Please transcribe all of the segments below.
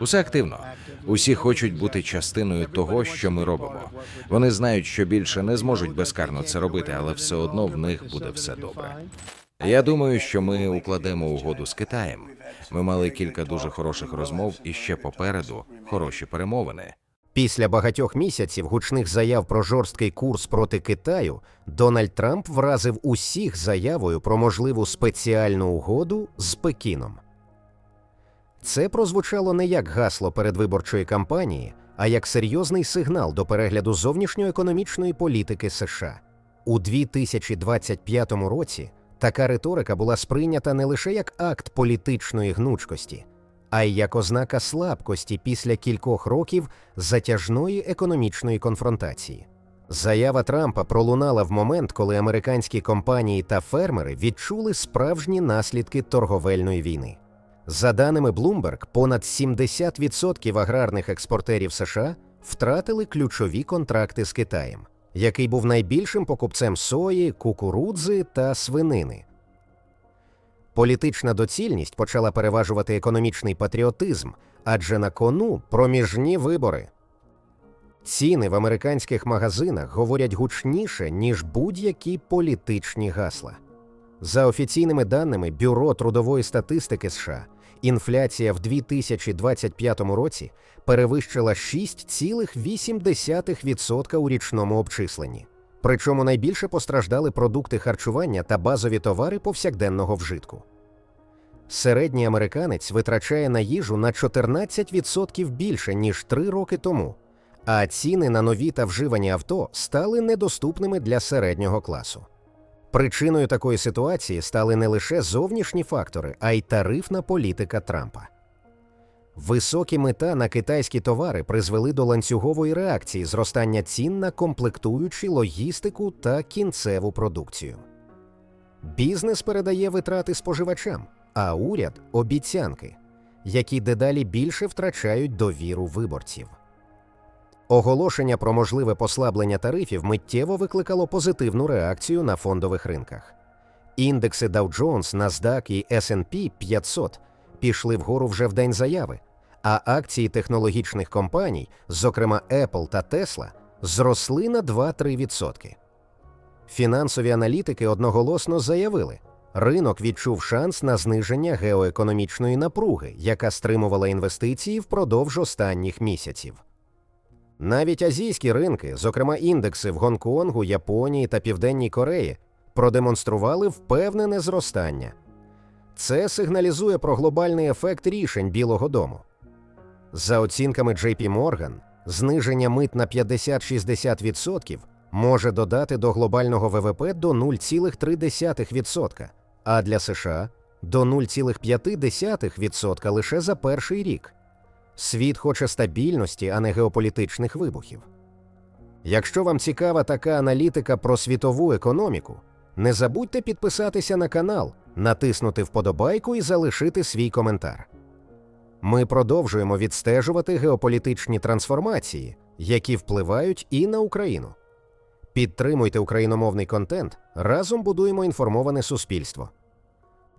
Усе активно. Усі хочуть бути частиною того, що ми робимо. Вони знають, що більше не зможуть безкарно це робити, але все одно в них буде все добре. Я думаю, що ми укладемо угоду з Китаєм. Ми мали кілька дуже хороших розмов і ще попереду хороші перемовини. Після багатьох місяців гучних заяв про жорсткий курс проти Китаю Дональд Трамп вразив усіх заявою про можливу спеціальну угоду з Пекіном. Це прозвучало не як гасло передвиборчої кампанії, а як серйозний сигнал до перегляду зовнішньоекономічної політики США. У 2025 році така риторика була сприйнята не лише як акт політичної гнучкості, а й як ознака слабкості після кількох років затяжної економічної конфронтації. Заява Трампа пролунала в момент, коли американські компанії та фермери відчули справжні наслідки торговельної війни. За даними Bloomberg, понад 70% аграрних експортерів США втратили ключові контракти з Китаєм, який був найбільшим покупцем сої, кукурудзи та свинини. Політична доцільність почала переважувати економічний патріотизм, адже на кону проміжні вибори. Ціни в американських магазинах говорять гучніше, ніж будь-які політичні гасла. За офіційними даними Бюро трудової статистики США, інфляція в 2025 році перевищила 6,8% у річному обчисленні. Причому найбільше постраждали продукти харчування та базові товари повсякденного вжитку. Середній американець витрачає на їжу на 14% більше, ніж три роки тому, а ціни на нові та вживані авто стали недоступними для середнього класу. Причиною такої ситуації стали не лише зовнішні фактори, а й тарифна політика Трампа. Високі мета на китайські товари призвели до ланцюгової реакції зростання цін на комплектуючі, логістику та кінцеву продукцію. Бізнес передає витрати споживачам, а уряд обіцянки, які дедалі більше втрачають довіру виборців. Оголошення про можливе послаблення тарифів миттєво викликало позитивну реакцію на фондових ринках. Індекси Dow Jones, NASDAQ і S&P 500 пішли вгору вже в день заяви, а акції технологічних компаній, зокрема Apple та Tesla, зросли на 2-3%. Фінансові аналітики одноголосно заявили, ринок відчув шанс на зниження геоекономічної напруги, яка стримувала інвестиції впродовж останніх місяців. Навіть азійські ринки, зокрема індекси в Гонконгу, Японії та Південній Кореї, продемонстрували впевнене зростання. Це сигналізує про глобальний ефект рішень Білого Дому. За оцінками JP Morgan, зниження мит на 50-60% може додати до глобального ВВП до 0,3%, а для США до 0,5% лише за перший рік. Світ хоче стабільності, а не геополітичних вибухів. Якщо вам цікава така аналітика про світову економіку, не забудьте підписатися на канал, натиснути вподобайку і залишити свій коментар. Ми продовжуємо відстежувати геополітичні трансформації, які впливають і на Україну. Підтримуйте україномовний контент, разом будуємо інформоване суспільство.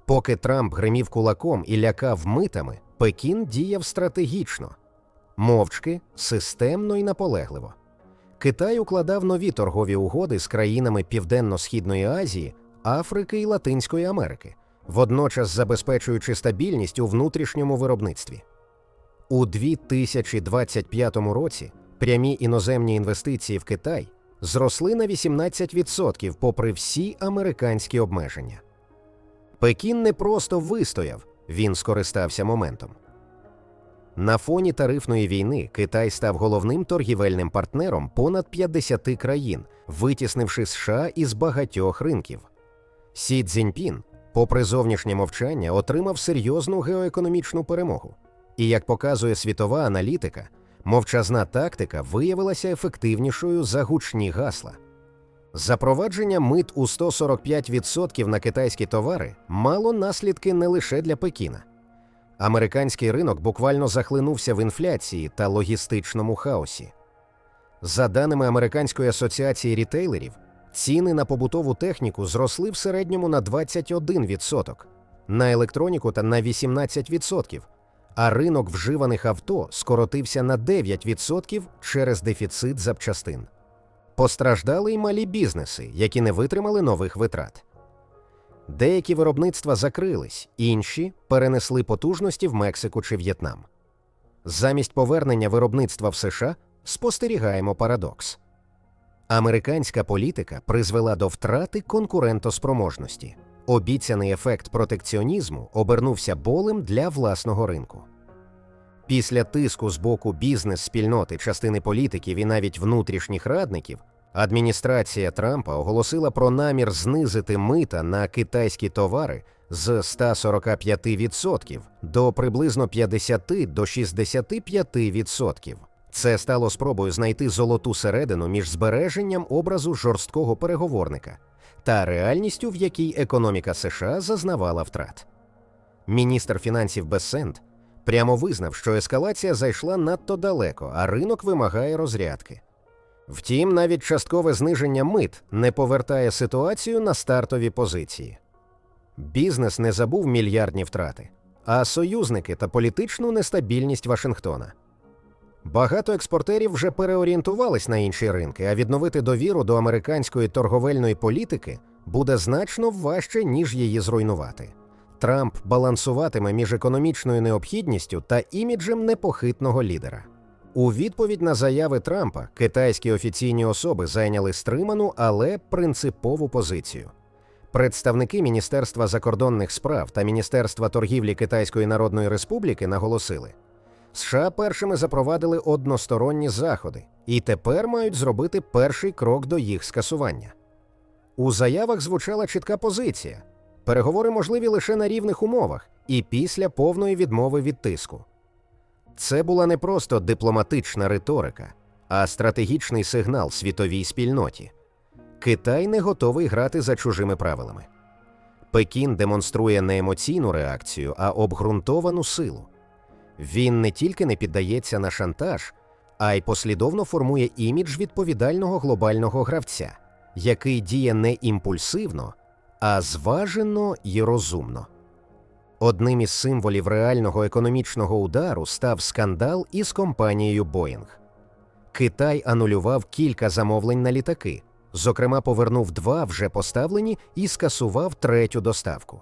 Поки Трамп гримів кулаком і лякав митами, Пекін діяв стратегічно, мовчки, системно і наполегливо. Китай укладав нові торгові угоди з країнами Південно-Східної Азії, Африки і Латинської Америки, водночас забезпечуючи стабільність у внутрішньому виробництві. У 2025 році прямі іноземні інвестиції в Китай зросли на 18% попри всі американські обмеження. Пекін не просто вистояв, він скористався моментом. На фоні тарифної війни Китай став головним торгівельним партнером понад 50 країн, витіснивши США із багатьох ринків. Сі Цзіньпін, попри зовнішнє мовчання, отримав серйозну геоекономічну перемогу. І як показує світова аналітика, мовчазна тактика виявилася ефективнішою за гучні гасла. Запровадження мит у 145% на китайські товари мало наслідки не лише для Пекіна. Американський ринок буквально захлинувся в інфляції та логістичному хаосі. За даними Американської асоціації рітейлерів, ціни на побутову техніку зросли в середньому на 21%, на електроніку та на 18%, а ринок вживаних авто скоротився на 9% через дефіцит запчастин. Постраждали й малі бізнеси, які не витримали нових витрат. Деякі виробництва закрились, інші перенесли потужності в Мексику чи В'єтнам. Замість повернення виробництва в США спостерігаємо парадокс. Американська політика призвела до втрати конкурентоспроможності. Обіцяний ефект протекціонізму обернувся болем для власного ринку. Після тиску з боку бізнес-спільноти, частини політиків і навіть внутрішніх радників, адміністрація Трампа оголосила про намір знизити мита на китайські товари з 145% до приблизно 50 до 65%. Це стало спробою знайти золоту середину між збереженням образу жорсткого переговорника та реальністю, в якій економіка США зазнавала втрат. Міністр фінансів Бессент прямо визнав, що ескалація зайшла надто далеко, а ринок вимагає розрядки. Втім, навіть часткове зниження мит не повертає ситуацію на стартові позиції. Бізнес не забув мільярдні втрати, а союзники та політичну нестабільність Вашингтона. Багато експортерів вже переорієнтувались на інші ринки, а відновити довіру до американської торговельної політики буде значно важче, ніж її зруйнувати. Трамп балансуватиме між економічною необхідністю та іміджем непохитного лідера. У відповідь на заяви Трампа китайські офіційні особи зайняли стриману, але принципову позицію. Представники Міністерства закордонних справ та Міністерства торгівлі Китайської Народної Республіки наголосили, США першими запровадили односторонні заходи і тепер мають зробити перший крок до їх скасування. У заявах звучала чітка позиція: переговори можливі лише на рівних умовах і після повної відмови від тиску. Це була не просто дипломатична риторика, а стратегічний сигнал світовій спільноті. Китай не готовий грати за чужими правилами. Пекін демонструє не емоційну реакцію, а обґрунтовану силу. Він не тільки не піддається на шантаж, а й послідовно формує імідж відповідального глобального гравця, який діє не імпульсивно, а зважено й розумно. Одним із символів реального економічного удару став скандал із компанією Boeing. Китай анулював кілька замовлень на літаки, зокрема, повернув два вже поставлені і скасував третю доставку.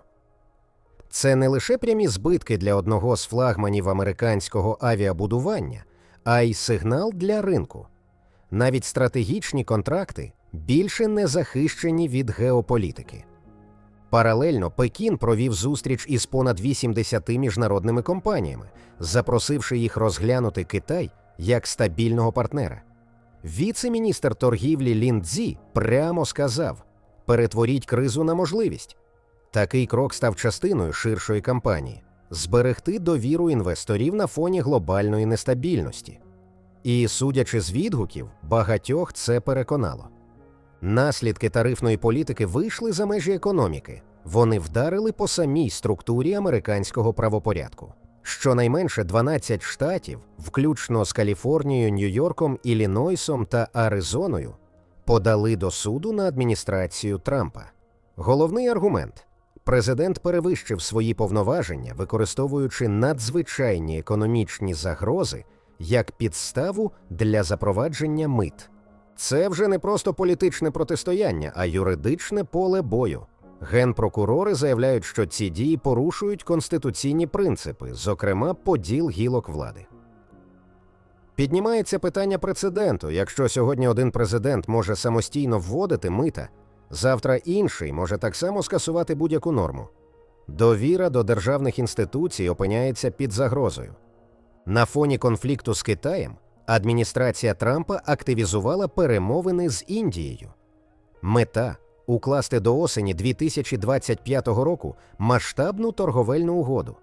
Це не лише прямі збитки для одного з флагманів американського авіабудування, а й сигнал для ринку. Навіть стратегічні контракти більше не захищені від геополітики. Паралельно Пекін провів зустріч із понад 80 міжнародними компаніями, запросивши їх розглянути Китай як стабільного партнера. Віце-міністр торгівлі Лін Цзі прямо сказав: перетворіть кризу на можливість. Такий крок став частиною ширшої кампанії зберегти довіру інвесторів на фоні глобальної нестабільності. І, судячи з відгуків, багатьох це переконало. Наслідки тарифної політики вийшли за межі економіки. Вони вдарили по самій структурі американського правопорядку. Щонайменше 12 штатів, включно з Каліфорнією, Нью-Йорком, Іллінойсом та Аризоною, подали до суду на адміністрацію Трампа. Головний аргумент президент перевищив свої повноваження, використовуючи надзвичайні економічні загрози як підставу для запровадження мит. Це вже не просто політичне протистояння, а юридичне поле бою. Генпрокурори заявляють, що ці дії порушують конституційні принципи, зокрема поділ гілок влади. Піднімається питання прецеденту. Якщо сьогодні один президент може самостійно вводити мита, завтра інший може так само скасувати будь-яку норму. Довіра до державних інституцій опиняється під загрозою. На фоні конфлікту з Китаєм адміністрація Трампа активізувала перемовини з Індією. Мета укласти до осені 2025 року масштабну торговельну угоду,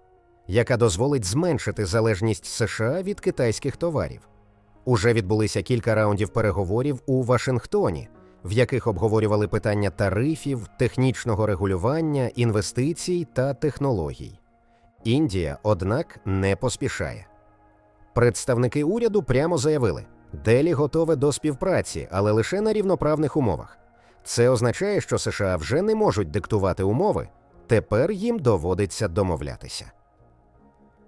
яка дозволить зменшити залежність США від китайських товарів. Уже відбулися кілька раундів переговорів у Вашингтоні, в яких обговорювали питання тарифів, технічного регулювання, інвестицій та технологій. Індія, однак, не поспішає. Представники уряду прямо заявили, Делі готове до співпраці, але лише на рівноправних умовах. Це означає, що США вже не можуть диктувати умови, тепер їм доводиться домовлятися.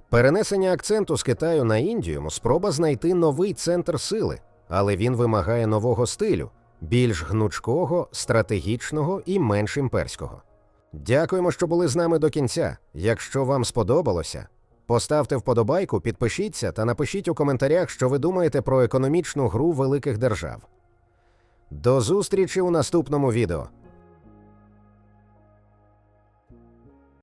Перенесення акценту з Китаю на Індію спроба знайти новий центр сили, але він вимагає нового стилю, більш гнучкого, стратегічного і менш імперського. Дякуємо, що були з нами до кінця. Якщо вам сподобалося, поставте вподобайку, підпишіться та напишіть у коментарях, що ви думаєте про економічну гру великих держав. До зустрічі у наступному відео.